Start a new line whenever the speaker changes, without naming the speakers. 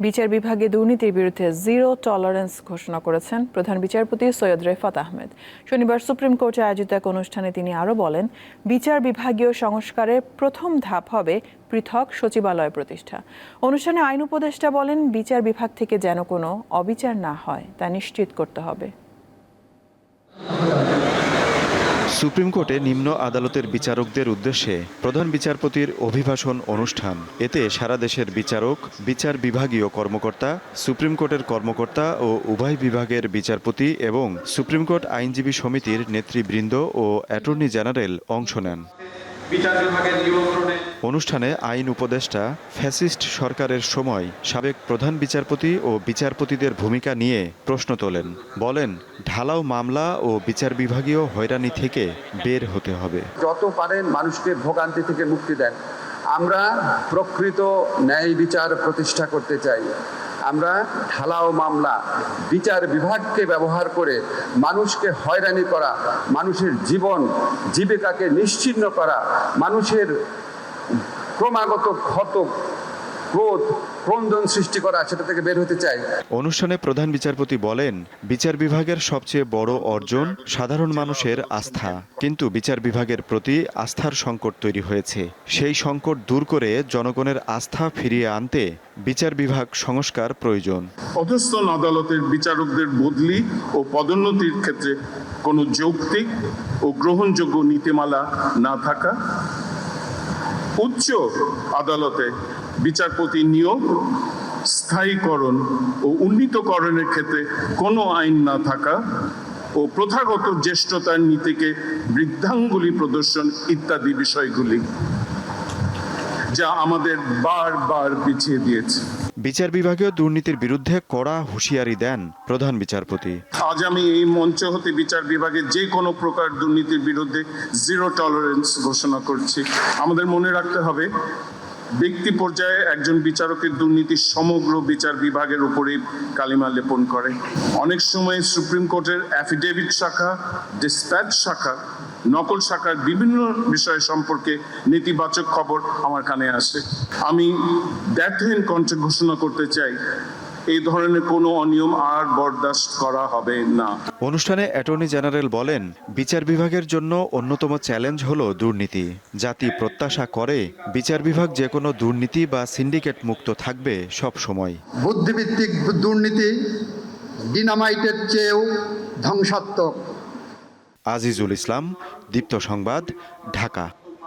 বিচার বিভাগে দুর্নীতির বিরুদ্ধে জিরো টলারেন্স ঘোষণা করেছেন প্রধান বিচারপতি সৈয়দ রেফাত আহমেদ। শনিবার সুপ্রিম কোর্টে আয়োজিত এক অনুষ্ঠানে তিনি আরও বলেন, বিচার বিভাগীয় সংস্কারের প্রথম ধাপ হবে পৃথক সচিবালয় প্রতিষ্ঠা। অনুষ্ঠানে আইন উপদেষ্টা বলেন, বিচার বিভাগ থেকে যেন কোনো অবিচার না হয়, তা নিশ্চিত করতে হবে।
সুপ্রিম কোর্টে নিম্ন আদালতের বিচারকদের উদ্দেশ্যে প্রধান বিচারপতির অভিভাষণ অনুষ্ঠান। এতে সারা দেশের বিচারক, বিচার বিভাগীয় কর্মকর্তা, সুপ্রিম কোর্টের কর্মকর্তা ও উভয় বিভাগের বিচারপতি এবং সুপ্রিম কোর্ট আইনজীবী সমিতির নেতৃবৃন্দ ও অ্যাটর্নি জেনারেল অংশ নেন।
বিচার বিভাগের নিয়ন্ত্রণে
অনুষ্ঠানে আইন উপদেষ্টা ফ্যাসিস্ট সরকারের সময় সাবেক প্রধান বিচারপতি ও বিচারপতিদের ভূমিকা নিয়ে প্রশ্ন তোলেন। বলেন ঢালাও মামলা ও বিচার বিভাগীয় হয়রানি থেকে বের হতে হবে।
যত পারেন মানুষকে ভোগান্তি থেকে মুক্তি দেন। আমরা প্রকৃত ন্যায় বিচার প্রতিষ্ঠা করতে চাই। আমরা ঢালাও মামলা, বিচার বিভাগকে ব্যবহার করে মানুষকে হয়রানি করা, মানুষের জীবন, জীবিকাকে নিশ্চিন্ন করা, মানুষের ক্রমাগত ক্ষত, ক্রোধ ক্রন্দন সৃষ্টি করা সেটা থেকে বের হতে চাই।
অনুষ্ঠানে প্রধান বিচারপতি বলেন বিচার বিভাগের সবচেয়ে বড় অর্জন সাধারণ মানুষের আস্থা। কিন্তু বিচার বিভাগের প্রতি আস্থার সংকট তৈরি হয়েছে। সেই সংকট দূর করে জনগণের আস্থা ফিরিয়ে আনতে বিচার বিভাগ সংস্কার প্রয়োজন।
অধস্তন আদালতের বিচারকদের বদলি ও পদোন্নতির ক্ষেত্রে কোনো যৌক্তিক ও গ্রহণযোগ্য নীতিমালা না থাকা উচ্চ আদালতে বিচারপতি নিয়োগ স্থায়ীকরণ ও উন্নীতকরণের ক্ষেত্রে কোনো আইন না থাকা ও প্রথাগত জ্যেষ্ঠতার নীতিকে বৃদ্ধাঙ্গুলি প্রদর্শন ইত্যাদি বিষয়গুলি যা আমাদের বারবার পিছিয়ে দিয়েছে।
বিচার বিভাগীয় দুর্নীতির বিরুদ্ধে কড়া হুঁশিয়ারি দেন প্রধান বিচারপতি।
আজ আমি এই মঞ্চ হতে বিচার বিভাগে যে কোনো প্রকার দুর্নীতির বিরুদ্ধে জিরো টলারেন্স ঘোষণা করছি। আমাদের মনে রাখতে হবে ব্যক্তি পর্যায়ে একজন বিচারকের দুর্নীতি সমগ্র বিচার বিভাগের উপরেই কালিমা লেপন করে। অনেক সময় সুপ্রিম কোর্টের অ্যাফিডেভিট শাখা ডিসপ্যাচ শাখা, নকল শাখার বিভিন্ন বিষয় সম্পর্কে নেতিবাচক খবর আমার কানে আসে। আমি ব্যর্থহীন কণ্ঠে ঘোষণা করতে চাই। এই ধরনের কোনো অনিয়ম আর বরদাস্ত করা হবে না।
অনুষ্ঠানে অ্যাটর্নি জেনারেল বলেন বিচার বিভাগের জন্য অন্যতম চ্যালেঞ্জ হলো দুর্নীতি। জাতি প্রত্যাশা করে বিচার বিভাগ যে কোনো দুর্নীতি বা সিন্ডিকেট মুক্ত থাকবে সব সময়।
বুদ্ধিভিত্তিক দুর্নীতি ডিনামাইটের চেয়েও ধ্বংসাত্মক।
আজিজুল ইসলাম দীপ্ত সংবাদ ঢাকা।